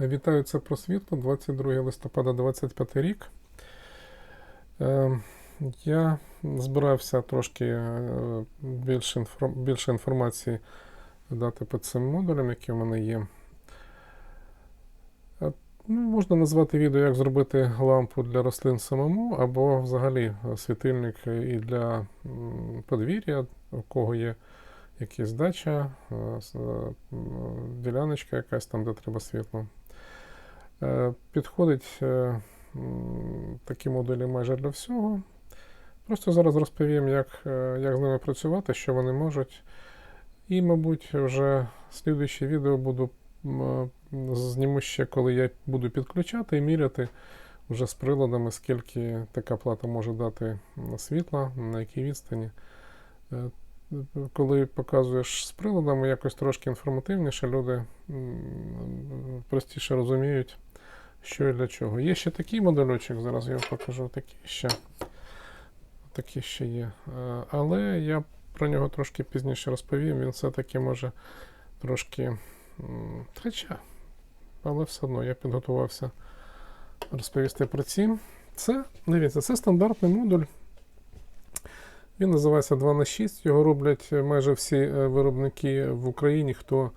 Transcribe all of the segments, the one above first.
Вітаю, це про світло, 22 листопада 25 рік. Е, Я збирався трошки е, більше, більше інформації дати по цим модулям, які в мене є. Е, Ну, можна назвати відео, як зробити лампу для рослин самому, або взагалі світильник і для подвір'я, у кого є якась дача, е, діляночка якась там, де треба світло. Е, Підходить е, такі модулі майже для всього. Просто зараз розповім, як, е, як з ними працювати, що вони можуть. І, мабуть, вже слідуюче відео буду зніму ще, коли я буду підключати і міряти вже з приладами, скільки така плата може дати світла, на якій відстані. Коли показуєш з приладами, якось трошки інформативніше, люди простіше розуміють, що і для чого. Є ще такий модельочок, зараз я вам покажу такий ще. Такий ще є. Е, Але я про нього трошки пізніше розповім. Він все-таки може трошки. Хоча, але все одно я підготувався розповісти про ці. Це, дивіться, це стандартний модуль. Він називається 2 на 6 Його роблять майже всі е, виробники в Україні, хто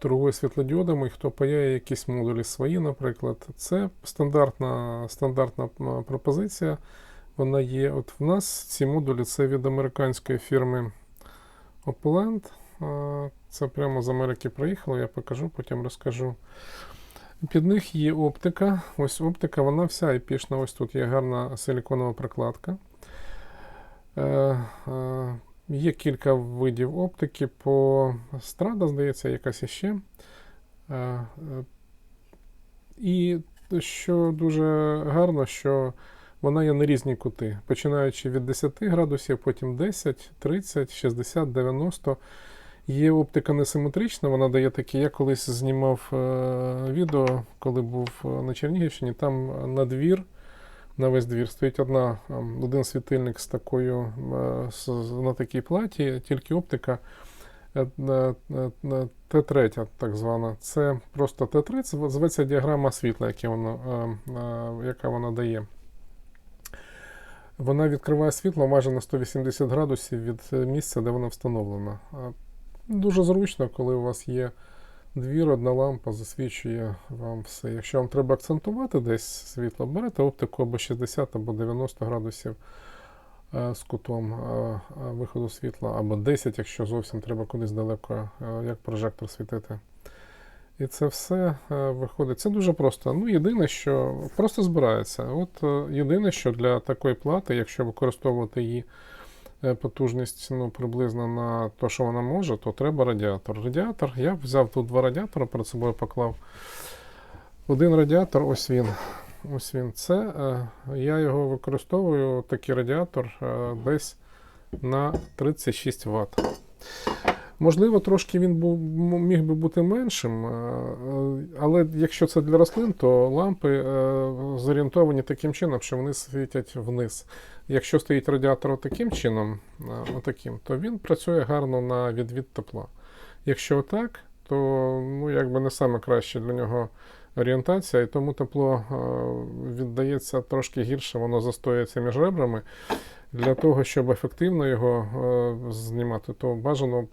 торгує світлодіодами, хто паяє якісь модулі свої, наприклад. Це стандартна, стандартна пропозиція. Вона є. От в нас ці модулі це від американської фірми Opland. Е, Це прямо з Америки приїхало, я покажу, потім розкажу. Під них є оптика. Ось оптика, вона вся епішна. Ось тут є гарна силіконова прокладка. Є кілька видів оптики по страда, здається, якась іще. Е, е, І що дуже гарно, що вона є на різні кути, починаючи від 10 градусів, потім 10, 30, 60, 90. Є оптика несиметрична, вона дає такі. Я колись знімав е, відео, коли був на Чернігівщині, там на двір, на весь двір стоїть одна, ем, один світильник з такою, е, на такій платі, тільки оптика е, е, е, е, Т3, так звана. Це просто Т3, це зветься діаграма світла, яке воно, яка вона дає. Вона відкриває світло майже на 180 градусів від місця, де вона встановлена. Дуже зручно, коли у вас є двір, одна лампа засвічує вам все. Якщо вам треба акцентувати десь світло, берете оптику або 60, або 90 градусів е, з кутом е, е, виходу світла, або 10, якщо зовсім треба кудись далеко, як прожектор світити. І це все виходить. Це дуже просто. Ну, єдине, що просто збирається. От єдине, що для такої плати, якщо використовувати її потужність ну, приблизно на те, що вона може, то треба радіатор. Радіатор, я взяв тут два радіатори, перед собою поклав. Один радіатор, ось він. Ось він. Це е, я його використовую, такий радіатор, е, десь на 36 Вт. Можливо, трошки він був, міг би бути меншим, е, е, але якщо це для рослин, то лампи е, зорієнтовані таким чином, що вони світять вниз. Якщо стоїть радіатор таким чином, е, отаким, то він працює гарно на відвід тепла. Якщо так, то ну, якби не саме краще для нього орієнтація, і тому тепло е, віддається трошки гірше, воно застоюється між ребрами. Для того, щоб ефективно його е, знімати, то бажано е,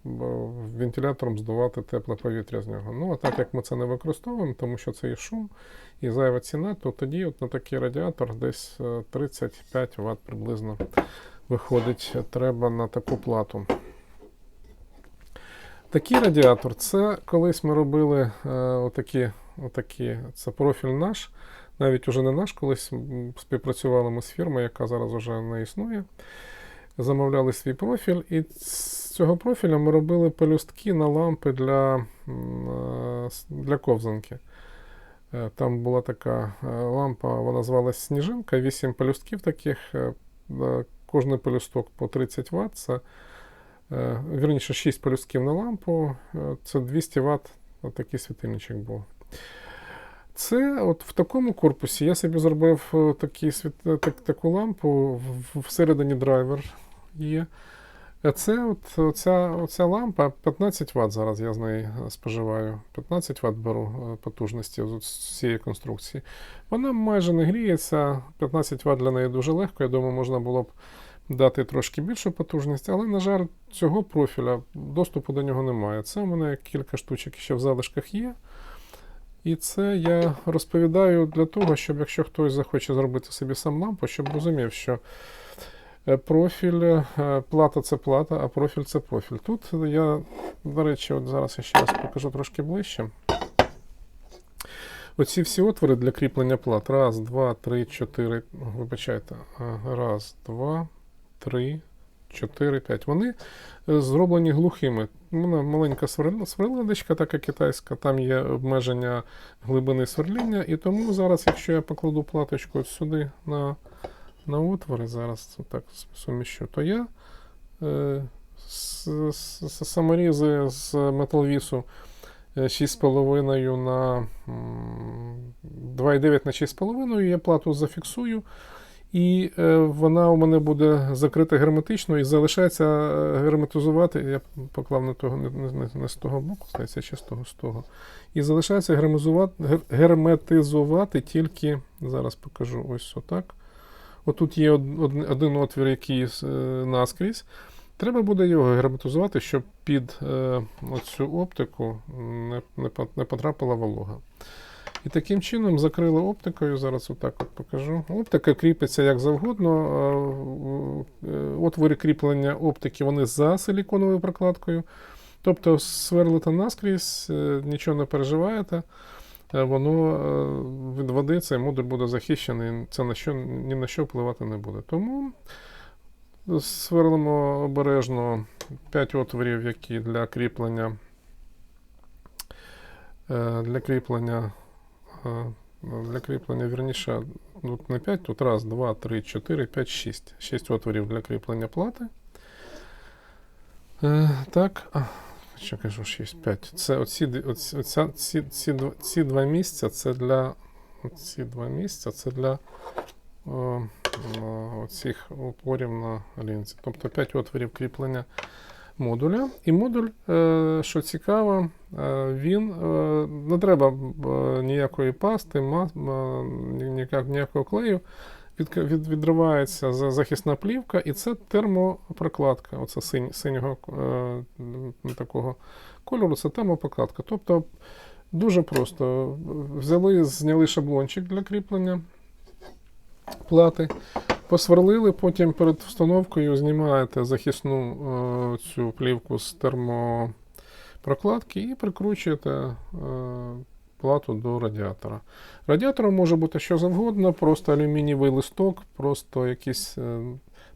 вентилятором здувати тепле повітря з нього. Ну, а так як ми це не використовуємо, тому що це і шум, і зайва ціна, то тоді от на такий радіатор десь е, 35 Вт приблизно виходить, треба на таку плату. Такий радіатор, це колись ми робили е, отакі, отакі, це профіль наш, навіть уже не наш, колись співпрацювали ми з фірмою, яка зараз вже не існує. Замовляли свій профіль, і з цього профіля ми робили пелюстки на лампи для, е, для ковзанки. Е, Там була така е, лампа, вона звалась Сніжинка, 8 пелюстків таких, кожний пелюсток по 30 Вт. Це, вірніше, 6 пелюстків на лампу, це 200 Вт, такий світильничок був. Це от в такому корпусі я собі зробив е, такий світ, е, так, таку лампу, всередині драйвер є. Е, Це от оця, оця лампа 15 Вт зараз я з неї е, споживаю. 15 Вт беру потужності з цієї конструкції. Вона майже не гріється. 15 Вт для неї дуже легко. Я думаю, можна було б дати трошки більшу потужність, але, на жаль, цього профіля доступу до нього немає. Це у мене кілька штучок ще в залишках є. І це я розповідаю для того, щоб якщо хтось захоче зробити собі сам лампу, щоб розумів, що е, профіль, е, плата це плата, а профіль це профіль. Тут я, до речі, от зараз я ще раз покажу трошки ближче. Оці всі отвори для кріплення плат. Раз, два, три, чотири. Вибачайте. Раз, два, три, чотири, п'ять. Вони е, зроблені глухими. Мене маленька сверладочка, така китайська, там є обмеження глибини сверління, і тому зараз, якщо я покладу платочку сюди на, на отвори, зараз так суміщу, то я е, с, с, саморізи з металвісу е, 6,5 на 2,9 на 6,5 я плату зафіксую. І е, вона у мене буде закрита герметично і залишається е, герметизувати. Я поклав не, того, не, не, не з того боку, здається, чи з того, з того. І залишається герметизувати, тільки, зараз покажу ось отак. Отут є од- од- один отвір, який е, наскрізь. Треба буде його герметизувати, щоб під е, оцю оптику не, не, не потрапила волога. І таким чином закрили оптикою. Зараз отак от покажу. Оптика кріпиться як завгодно. е, е, Отвори кріплення оптики вони за силіконовою прокладкою. Тобто сверлите наскрізь, е, нічого не переживаєте. Воно від води цей модуль буде захищений, це на що, ні на що впливати не буде. Тому сверлимо обережно 5 отворів, які для кріплення. Для кріплення Для кріплення, вірніше, тут не 5, тут раз, 2, 3, 4, 5, 6. 6 отворів для кріплення плати. Е, так, а, що кажу, 6, 5. Це оці, оці, оця, ці, ці, ці два місця, це для ці два місця, це для о, о, оцих опорів на лінці. Тобто 5 отворів кріплення модуля. І модуль, е, що цікаво, е, він е, не треба ніякої пасти, ніякого клею. Від, від, відривається захисна плівка, і це термопрокладка. Оце синь, синього е, такого кольору, це термопрокладка. Тобто дуже просто. Взяли, зняли шаблончик для кріплення плати, посверлили, потім перед встановкою знімаєте захисну е, цю плівку з термопрокладки і прикручуєте е, плату до радіатора. Радіатором може бути що завгодно, просто алюмінієвий листок, просто якийсь. е,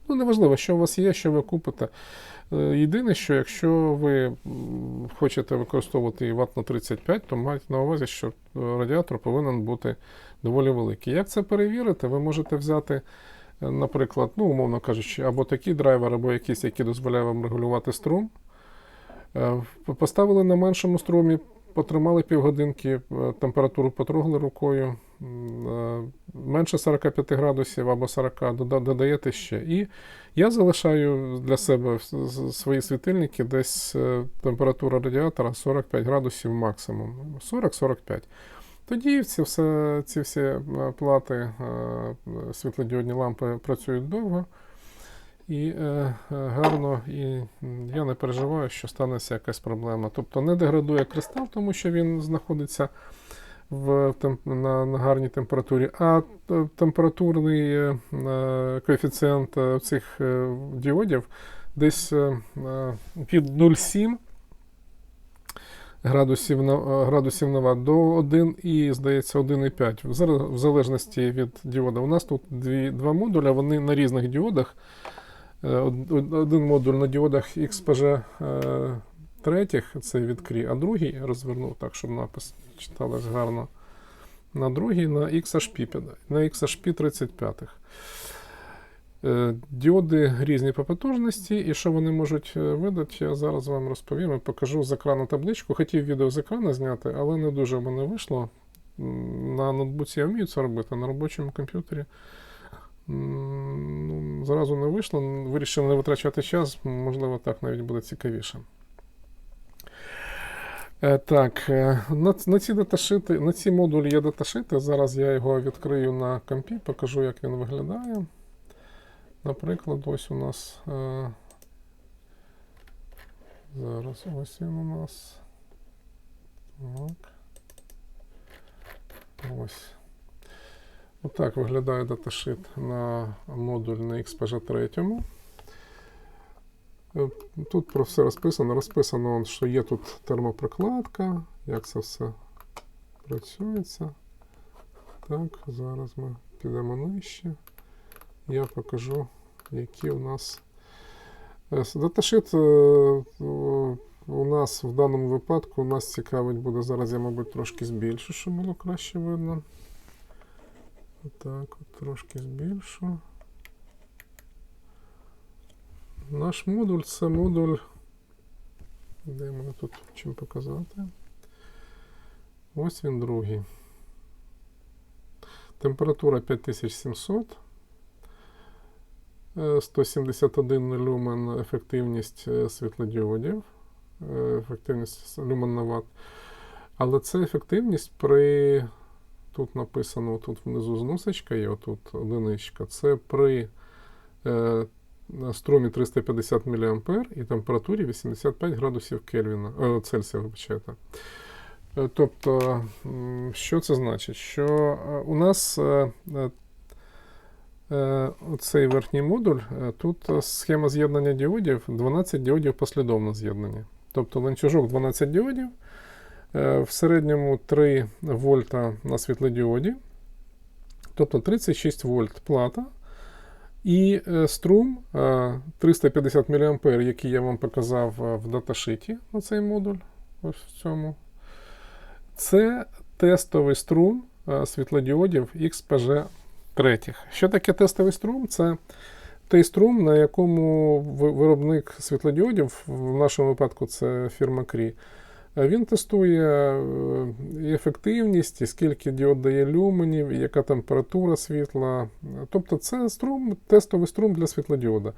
Ну, неважливо, що у вас є, що ви купите. Е, Єдине, що якщо ви хочете використовувати ватт на 35, то майте на увазі, що е, радіатор повинен бути доволі великий. Як це перевірити? Ви можете взяти, наприклад, ну, умовно кажучи, або такий драйвер, або якийсь, який дозволяє вам регулювати струм. Е, Поставили на меншому струмі, потримали півгодинки, е, температуру потрогали рукою. е, Менше 45 градусів або 40 додаєте ще. І я залишаю для себе свої світильники десь температура радіатора 45 градусів максимум. 40-45. Тоді ці, все, ці всі е, плати, е, світлодіодні лампи працюють довго. І е, гарно, і я не переживаю, що станеться якась проблема. Тобто не деградує кристал, тому що він знаходиться в, на, на гарній температурі, а температурний коефіцієнт цих діодів десь е, 0,7 градусів на, е, градусів на ватт до 1 і, здається, 1,5. В В залежності від діода. У нас тут дві, два модуля, вони на різних діодах. Е, од- од- Один модуль на діодах XPG е, третіх, це від а другий розвернув так, щоб напис читалось гарно. На другий на XHP, на XHP 35. Е, Діоди різні по потужності, і що вони можуть е, видати, я зараз вам розповім і покажу з екрану табличку. Хотів відео з екрану зняти, але не дуже в мене вийшло. На ноутбуці я вмію це робити, на робочому комп'ютері Ну, зразу не вийшло. Вирішив не витрачати час, можливо, так навіть буде цікавіше. Е, Так, на, на ці даташити, на ці модулі є даташити. Зараз я його відкрию на компі, покажу, як він виглядає. Наприклад, ось у нас. е, Зараз ось він у нас. Так. Ось. Отак виглядає даташит на модуль на XPG3. Е, Тут про все розписано. Розписано, що є тут термопрокладка, як це все працюється. Так, зараз ми підемо нижче. Я покажу, які у нас. Е, Даташит е, у нас в даному випадку у нас цікавить буде. Зараз я, мабуть, трошки збільшу, щоб було краще видно. Так, от трошки збільшу. Наш модуль це модуль. Де мене тут чим показати? Ось він другий. Температура 5700. Е, 171 люмен ефективність е, світлодіодів. Е, Ефективність люмен на ватт. Але це ефективність при. Тут написано, тут внизу зносочка є, отут одиничка. Це при е, струмі 350 мА і температурі 85 градусів Кельвіна, е, Цельсія, вибачайте. Е, Тобто, що це значить? Що е, у нас е, е, е, цей верхній модуль, е, тут е, схема з'єднання діодів, 12 діодів послідовно з'єднані. Тобто ланцюжок 12 діодів, е, в середньому 3 вольта на світлодіоді, тобто 36 вольт плата. І е, струм е, 350 мА, який я вам показав е, в даташиті на цей модуль, ось в цьому. Це тестовий струм е, світлодіодів XPG 3. Що таке тестовий струм? Це той струм, на якому виробник світлодіодів, в нашому випадку це фірма е, він тестує е, і ефективність, і скільки діод дає люменів, і яка температура світла. Тобто це струм, тестовий струм для світлодіода.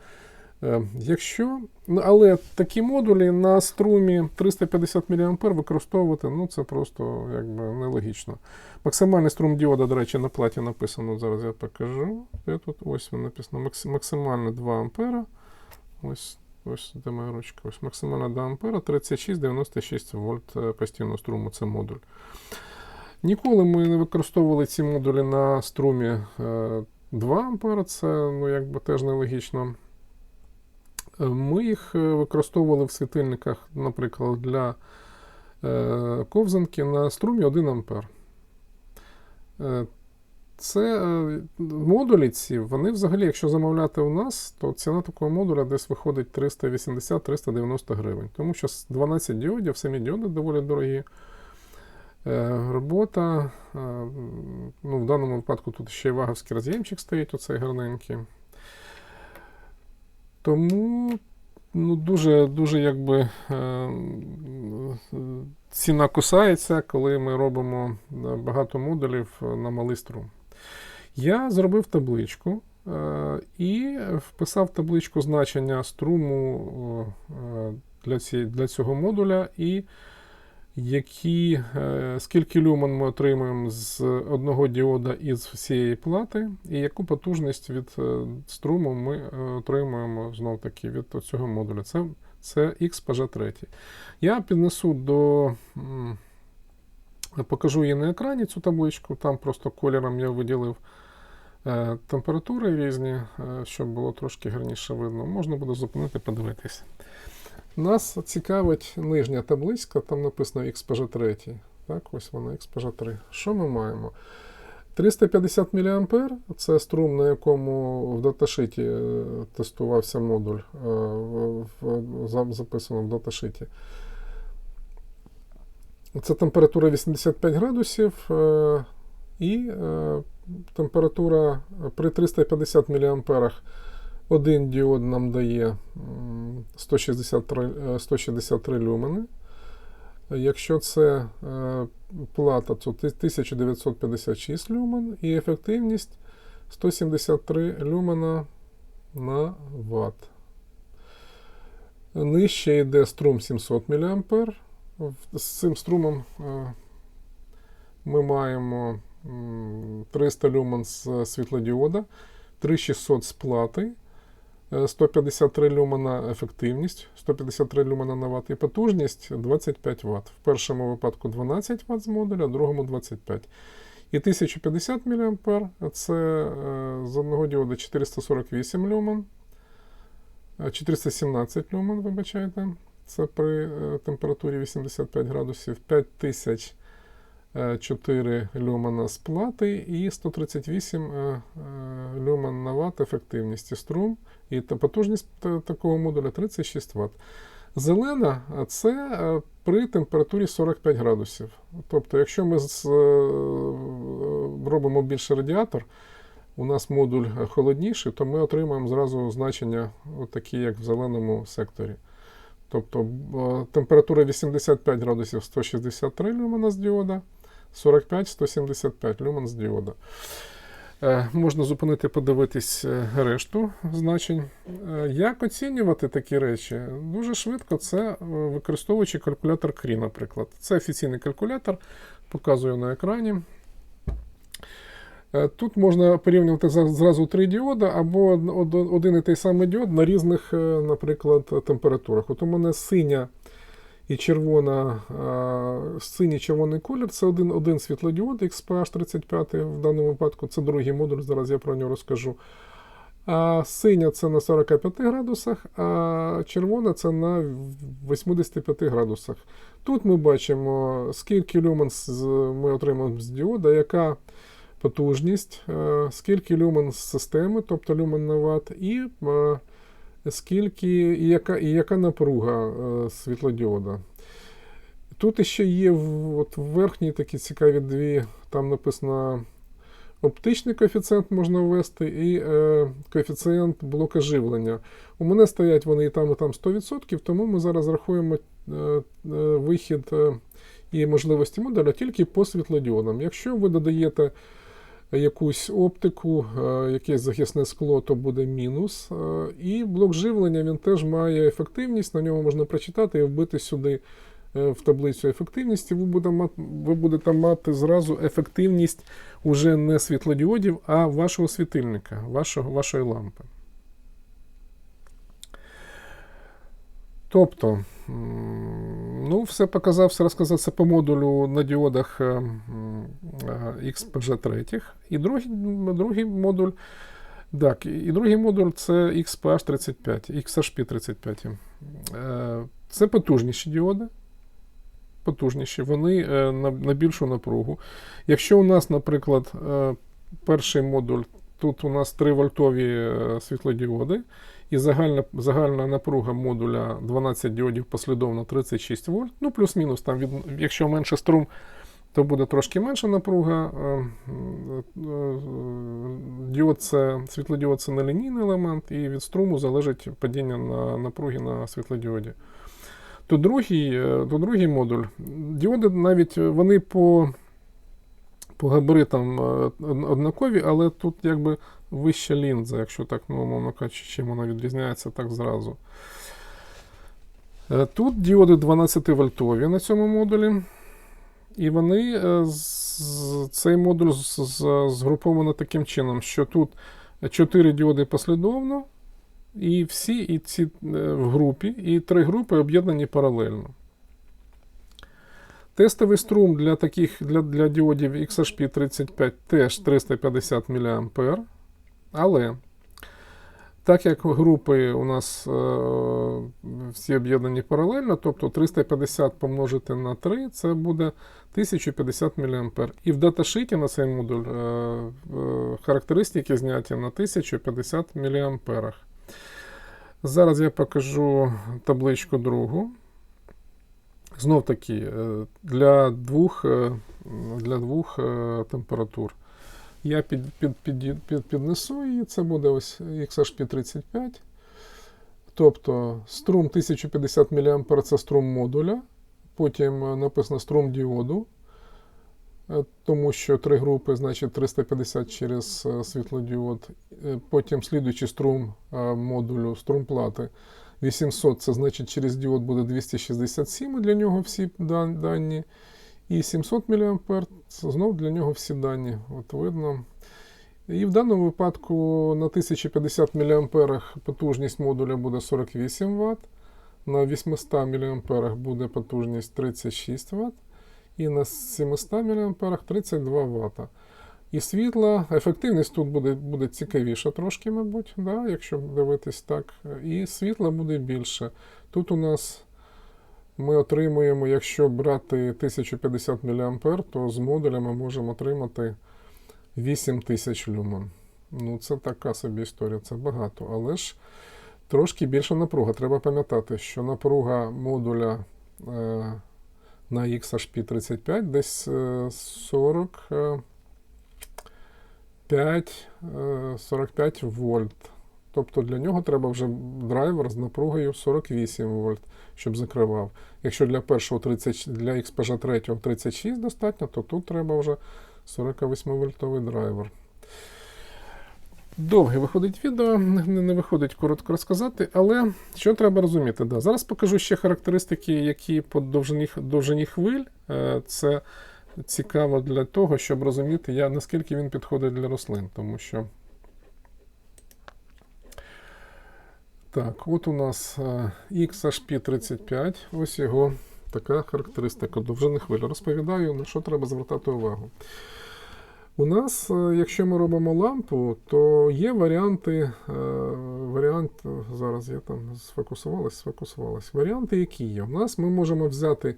Е, Якщо, ну, але такі модулі на струмі 350 мА використовувати, ну це просто якби нелогічно. Максимальний струм діода, до речі, на платі написано, зараз я покажу. Де тут? Ось він написано. Максимально 2 А. Ось, ось де моя ручка. Ось максимально 2 А, 36-96 вольт е, постійного струму це модуль. Ніколи ми не використовували ці модулі на струмі е, 2 А, це ну, якби теж нелогічно. Е, Ми їх е, використовували в світильниках, наприклад, для е, ковзанки на струмі 1 А. Це модулі ці, вони взагалі, якщо замовляти у нас, то ціна такого модуля десь виходить 380-390 гривень. Тому що 12 діодів, самі діоди доволі дорогі. Робота, ну, в даному випадку тут ще й ваговський роз'ємчик стоїть, оцей гарненький. Тому ну, дуже, дуже якби е, ціна кусається, коли ми робимо е, багато модулів на малий струм. Я зробив табличку е, і вписав табличку значення струму для, ці, для цього модуля і які, е, скільки люмен ми отримуємо з одного діода із всієї плати, і яку потужність від е, струму ми е, отримуємо знов таки від цього модуля. Це, це XPG3. Я піднесу до. Покажу її на екрані цю табличку. Там просто кольором я виділив температури різні, щоб було трошки гарніше видно. Можна буде зупинити, подивитись. Нас цікавить нижня табличка, там написано XPG3. Так, ось вона XPG3. Що ми маємо? 350 мА це струм, на якому в даташиті е, тестувався модуль, е, записано в даташиті. Це температура 85 градусів е, і температура при 350 мА один діод нам дає 163, е, 163 люмени. Якщо це е, плата, то 1956 люмен і ефективність 173 люмена на ватт. Нижче йде струм 700 мА. З цим струмом е, ми маємо 300 люмен з світлодіода, 3600 з плати, е, 153 люмена ефективність, 153 люмена на ватт і потужність 25 Вт. В першому випадку 12 Вт з модуля, в другому 25 І 1050 мА це е, з одного діода 448 люмен, е, 417 люмен, вибачайте. Це при е, температурі 85 градусів 5004 люмена з плати і 138 е, е, люмен на ватт ефективність струм. І потужність такого модуля 36 Вт. Зелена це е, при температурі 45 градусів. Тобто, якщо ми робимо більше радіатор, у нас модуль холодніший, то ми отримаємо зразу значення, такі, як в зеленому секторі. Тобто температура 85 градусів 163 люмена з діода, 45 175 люмен з діода. Е, Можна зупинити, подивитись е, решту значень. Е, Як оцінювати такі речі? Дуже швидко це використовуючи калькулятор Крі, наприклад. Це офіційний калькулятор, показую на екрані. Тут можна порівнювати зразу три діода або од- од- один і той самий діод на різних, наприклад, температурах. От у мене синя і червона, синій червоний колір це один, один світлодіод XPH35 в даному випадку. Це другий модуль, зараз я про нього розкажу. А синя це на 45 градусах, а червона це на 85 градусах. Тут ми бачимо, скільки люмен ми отримаємо з діода, яка потужність, е, скільки люмен з системи, тобто люмен на ватт, і е, скільки, і яка, і яка напруга е, світлодіода. Тут ще є от в верхній такі цікаві дві, там написано оптичний коефіцієнт можна ввести і е, коефіцієнт блока живлення. У мене стоять вони і там, і там 100%, тому ми зараз рахуємо е, е, вихід е, і можливості модуля тільки по світлодіодам. Якщо ви додаєте якусь оптику, е, якесь захисне скло, то буде мінус. Е, І блок живлення він теж має ефективність, на ньому можна прочитати і вбити сюди е, в таблицю ефективності. Ви будете мати, ви будете мати зразу ефективність уже не світлодіодів, а вашого світильника, вашого, вашої лампи. Тобто, ну, все показав, все розказав це по модулю на діодах е, е, XPG3. І другий, другий модуль. Так, і другий модуль це XPH35, XHP35. Е, Це потужніші діоди. Потужніші, вони на, більшу напругу. Якщо у нас, наприклад, перший модуль, тут у нас 3 вольтові світлодіоди, і загальна, загальна напруга модуля 12 діодів послідовно 36 вольт. Ну, плюс-мінус, там від, якщо менше струм, то буде трошки менша напруга. Е, е, Діод це, світлодіод це нелінійний елемент, і від струму залежить падіння на напруги на світлодіоді. То другий, е, то другий модуль. Діоди навіть е, вони по, по габаритам е, однакові, але тут якби вища лінза, якщо так, ну, умовно кажучи, чим вона відрізняється так зразу. Е, Тут діоди 12 вольтові на цьому модулі. І вони е, цей модуль згруповано таким чином, що тут 4 діоди послідовно, і всі і ці в групі, і три групи об'єднані паралельно. Тестовий струм для таких для, для діодів XHP35 теж 350 мА. Але так як групи у нас е, всі об'єднані паралельно, тобто 350 помножити на 3, це буде 1050 мА. І в даташиті на цей модуль е, е, характеристики зняті на 1050 мА. Зараз я покажу табличку другу. Знов таки, е, для двох, е, для двох е, температур. Я під, під, під, під, піднесу її, це буде ось XHP35. Тобто струм 1050 мА це струм модуля. Потім написано струм діоду. тому що три групи, значить 350 через світлодіод. Потім слідуючий струм модулю, струм плати 800, це значить через діод буде 267, для нього всі дані. І 700 мА, це знов для нього всі дані. От видно. І в даному випадку на 1050 мА потужність модуля буде 48 Вт, на 800 мА буде потужність 36 Вт, і на 700 мА 32 Вт. І світла, ефективність тут буде, буде цікавіша трошки, мабуть, да, якщо дивитись так. І світла буде більше. Тут у нас ми отримуємо, якщо брати 1050 мА, то з модуля ми можемо отримати 8000 люмен. Ну, це така собі історія, це багато. Але ж трошки більша напруга. Треба пам'ятати, що напруга модуля е, на XHP35 десь е, 40. Е, 5, е, 45 вольт. Тобто для нього треба вже драйвер з напругою 48 вольт, щоб закривав. Якщо для першого 30, для XPG 3 36 достатньо, то тут треба вже 48 вольтовий драйвер. Довге виходить відео, не, не виходить коротко розказати, але що треба розуміти? Да, зараз покажу ще характеристики, які по довжині, довжині хвиль. Е, Це цікаво для того, щоб розуміти, я, наскільки він підходить для рослин. Тому що. Так, от у нас е, XHP35, ось його така характеристика довжини хвилі. Розповідаю, на що треба звертати увагу. У нас, е, якщо ми робимо лампу, то є варіанти. е, Варіант, зараз я там сфокусувалась, сфокусувалась. Варіанти, які є. У нас ми можемо взяти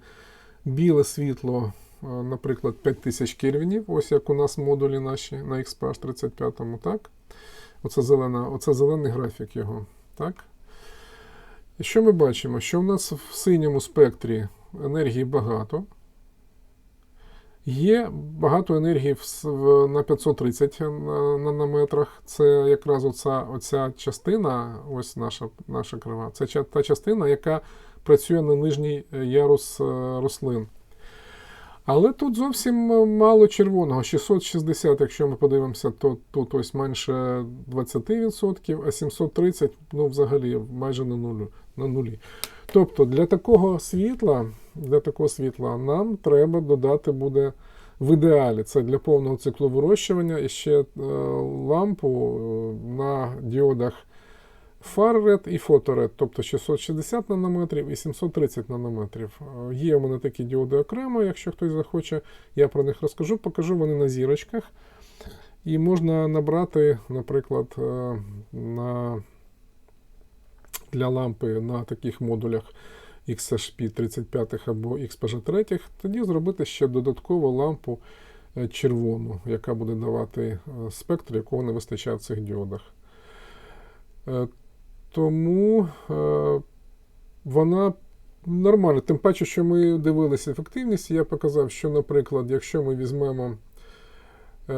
біле світло, наприклад, 5000 кельвінів, ось як у нас модулі наші на XPH 35, так? Оце, зелена, оце зелений графік його. Так? І що ми бачимо? Що в нас в синьому спектрі енергії багато. Є багато енергії в, на 530 нанометрах. Це якраз оця, оця частина, ось наша, наша крива. Це та частина, яка працює на нижній е, ярус е, рослин. Але тут зовсім е, мало червоного. 660, якщо ми подивимося, то тут ось менше 20%, а 730 ну, взагалі майже на нулю, на нулі. Тобто для такого світла, для такого світла нам треба додати буде в ідеалі. Це для повного циклу вирощування і ще е, лампу е, на діодах FarRed і PhotoRed, тобто 660 нанометрів і 730 нанометрів. Е, Є у мене такі діоди окремо, якщо хтось захоче, я про них розкажу, покажу вони на зірочках. І можна набрати, наприклад, е, на, для лампи на таких модулях XHP 35 або XPG 3, тоді зробити ще додаткову лампу е, червону, яка буде давати спектр, якого не вистачає в цих діодах. Е, Тому е, вона нормальна. Тим паче, що ми дивилися ефективність, я показав, що, наприклад, якщо ми візьмемо е,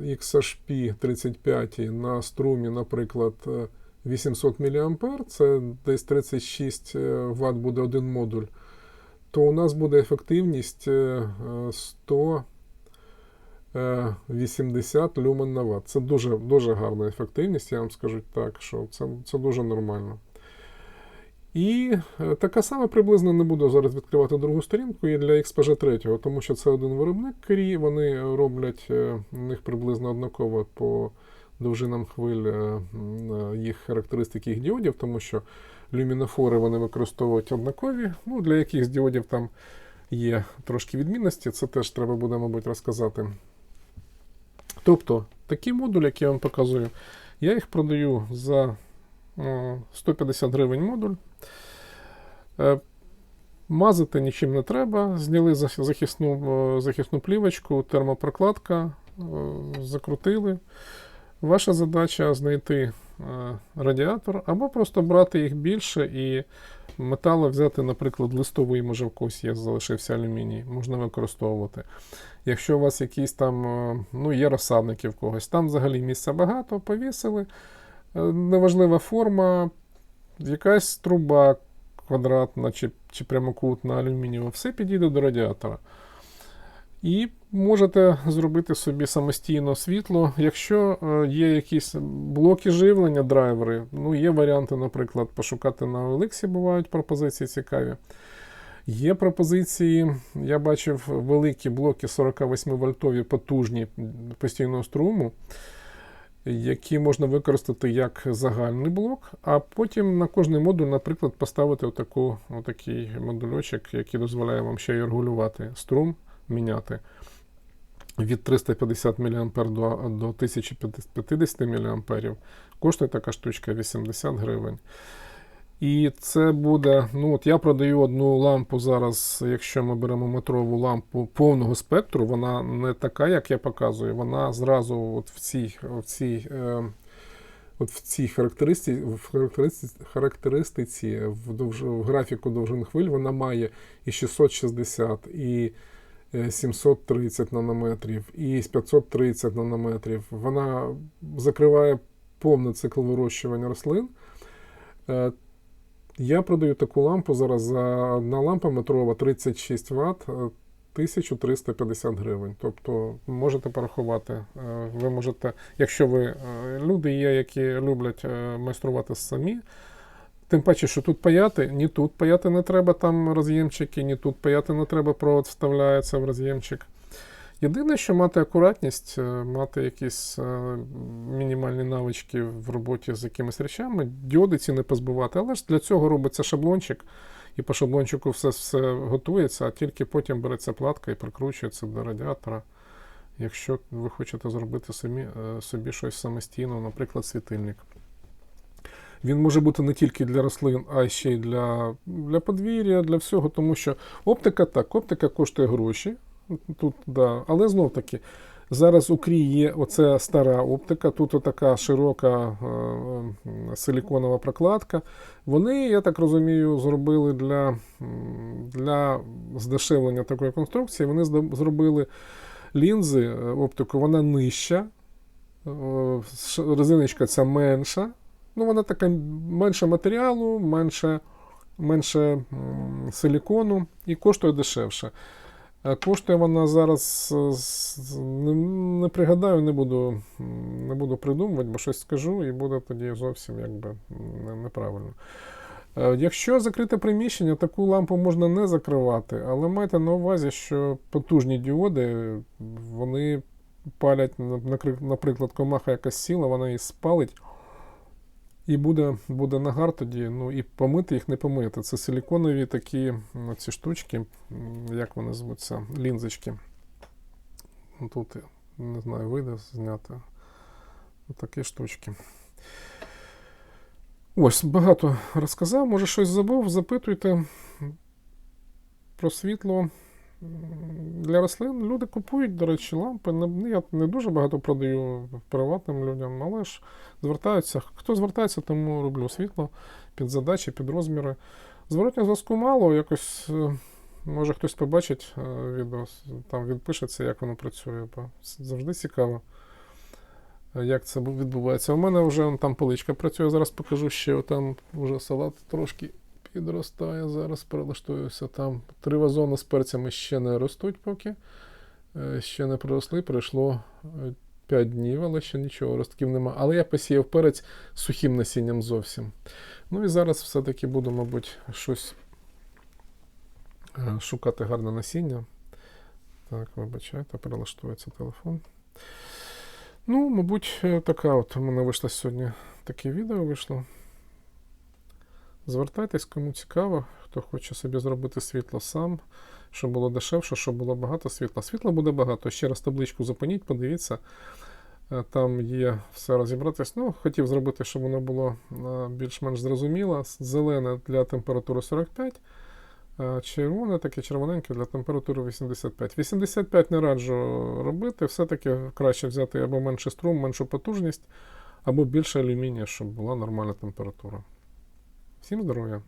XHP 35 на струмі, наприклад, е, 800 мА, це десь 36 Вт буде один модуль, то у нас буде ефективність е, е, 180 люмен на Вт. Це дуже, дуже гарна ефективність, я вам скажу так, що це, це дуже нормально. І е, така сама приблизно не буду зараз відкривати другу сторінку і для XPG 3, тому що це один виробник Крі, вони роблять е, у них приблизно однаково по довжинам хвиль е, е, їх характеристики їх діодів, тому що люмінофори вони використовують однакові. Ну, для якихось діодів там є трошки відмінності, це теж треба буде, мабуть, розказати. Тобто, такі модулі, які я вам показую, я їх продаю за е, 150 гривень модуль. Е, Мазати нічим не треба. Зняли захисну, е, захисну плівочку, термопрокладка, е, закрутили. Ваша задача знайти е, радіатор або просто брати їх більше і металу взяти, наприклад, листовий, може в когось є, залишився алюміній, можна використовувати. Якщо у вас якісь там, е, ну, є розсадники в когось, там взагалі місця багато, повісили. Е, Неважлива форма, якась труба квадратна чи, чи прямокутна алюмінієва, все підійде до радіатора. І можете зробити собі самостійно світло. Якщо е, є якісь блоки живлення, драйвери, ну є варіанти, наприклад, пошукати на OLX, бувають пропозиції цікаві. Є пропозиції, я бачив великі блоки 48 вольтові потужні постійного струму, які можна використати як загальний блок, а потім на кожний модуль, наприклад, поставити отаку, отакий модульочок, який дозволяє вам ще й регулювати струм, міняти від 350 мА до, до 1050 мА. Коштує така штучка 80 гривень. І це буде. Ну от Я продаю одну лампу зараз, якщо ми беремо метрову лампу повного спектру, вона не така, як я показую. Вона зразу от в цій в цій, е, от в цій характеристиці, в характеристиці, характеристиці в, довж, в графіку довжин хвиль вона має і 660, і 730 нанометрів, і 530 нанометрів. Вона закриває повний цикл вирощування рослин. Е, я продаю таку лампу зараз за одна лампа метрова 36 Вт 1350 гривень. Тобто можете порахувати. Е, ви можете, якщо ви е, люди є, які люблять е, майструвати самі. Тим паче, що тут паяти, ні тут паяти не треба там роз'ємчики, ні тут паяти не треба, провод вставляється в роз'ємчик. Єдине, що мати акуратність, мати якісь мінімальні навички в роботі з якимись речами, діоди ці не позбивати. Але ж для цього робиться шаблончик, і по шаблончику все все готується, а тільки потім береться платка і прикручується до радіатора. Якщо ви хочете зробити самі, собі щось самостійно, наприклад, світильник. Він може бути не тільки для рослин, а ще й для для подвір'я, для всього, тому що оптика так, оптика коштує гроші. Тут, да. Але знов таки, зараз у Крі є оця стара оптика, тут така широка е, силіконова прокладка. Вони, я так розумію, зробили для для здешевлення такої конструкції. Вони зробили лінзи е, оптику, вона нижча, резиночка ця менша. Ну, Вона така менше матеріалу, менше, менше силікону і коштує дешевше. Коштує вона зараз, не, не пригадаю, не буду не буду придумувати, бо щось скажу, і буде тоді зовсім якби неправильно. Якщо закрите приміщення, таку лампу можна не закривати, але майте на увазі, що потужні діоди вони палять, наприклад, комаха якась сіла, вона її спалить. І буде буде нагар тоді, ну і помити їх не помити. Це силіконові такі ну, ці штучки, як вони звуться, лінзочки. Ну, тут, не знаю, вийде зняти. Такі штучки. Ось, багато розказав, може щось забув, запитуйте про світло для рослин люди купують, до речі, лампи. Не, Я не дуже багато продаю приватним людям, але ж звертаються. Хто звертається, тому роблю світло під задачі, під розміри. Зворотнього зв'язку мало, якось. Е, може хтось побачить е, відео, там відпишеться, як воно працює, бо завжди цікаво, як це відбувається. У мене вже там поличка працює, зараз покажу ще там вже салат трошки підростає. Зараз перелаштуюся там. Три вазони з перцями ще не ростуть поки. Е, ще не проросли, пройшло 5 е, днів, але ще нічого, ростків нема. Але я посіяв перець сухим насінням зовсім. Ну і зараз все-таки буду, мабуть, щось е, шукати гарне насіння. Так, вибачайте, перелаштується телефон. Ну, мабуть, така от у мене вийшло сьогодні таке відео вийшло. Звертайтесь, кому цікаво, хто хоче собі зробити світло сам, щоб було дешевше, щоб було багато світла. Світла буде багато. Ще раз табличку зупиніть, подивіться. Е, там є все розібратись. Ну, Хотів зробити, щоб воно було е, більш-менш зрозуміло. Зелене для температури 45, е, червоне, таке червоненьке для температури 85. 85 не раджу робити, все-таки краще взяти або менший струм, меншу потужність, або більше алюмінія, щоб була нормальна температура. Всім здоров'я!